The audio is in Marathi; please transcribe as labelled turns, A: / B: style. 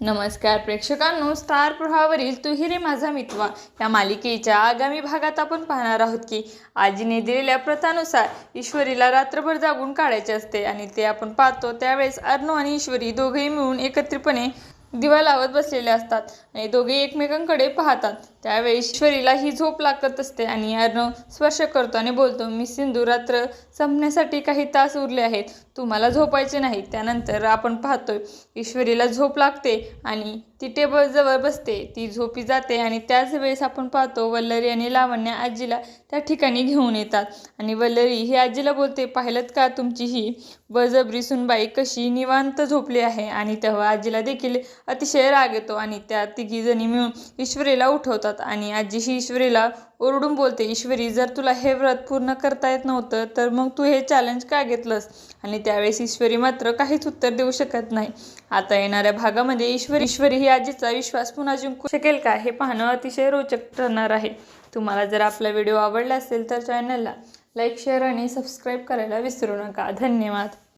A: नमस्कार प्रेक्षकांनो स्टार प्रवाहावरील तुही रे माझा मितवा. या मालिकेच्या आगामी भागात आपण पाहणार आहोत की आजीने दिलेल्या प्रथानुसार ईश्वरीला रात्रभर जागून काढायचे असते आणि ते आपण पाहतो त्यावेळेस अर्णव आणि ईश्वरी दोघेही मिळून एकत्रितपणे दिवा लावत बसलेले असतात. आणि दोघे एकमेकांकडे पाहतात. त्यावेळी ईश्वरीला ही झोप लागत असते आणि अर्णव स्पर्श करतो आणि बोलतो मी सिंधू रात्र संपण्यासाठी काही तास उरले आहेत. तुम्हाला झोपायचे नाही त्यानंतर आपण पाहतोय ईश्वरीला झोप लागते आणि ती टेबलजवळ बसते ती झोपी जाते आणि त्याच वेळेस आपण पाहतो वल्लरी आणि लावण्य आजीला त्या ठिकाणी घेऊन येतात. आणि वल्लरी ही आजीला बोलते पाहिलं का तुमची ही बळजबरी सुनबाई कशी निवांत झोपली आहे? आणि तेव्हा आजीला देखील अतिशय राग येतो आणि त्या तिघी जणी मिळून ईश्वरीला उठवतात आणि आजी ही ईश्वरीला ओरडून बोलते ईश्वरी जर तुला हे व्रत पूर्ण करता येत नव्हतं तर मग तू हे चॅलेंज का घेतलंस? आणि त्यावेळेस ईश्वरी मात्र काहीच उत्तर देऊ शकत नाही. आता येणाऱ्या भागामध्ये ईश्वरी ईश्वरी ही आजीचा विश्वास पुन्हा जिंकू शकेल का हे पाहणं अतिशय रोचक ठरणार आहे. तुम्हाला जर आपला व्हिडिओ आवडला असेल तर चॅनलला लाईक शेअर आणि सबस्क्राईब करायला विसरू नका. धन्यवाद.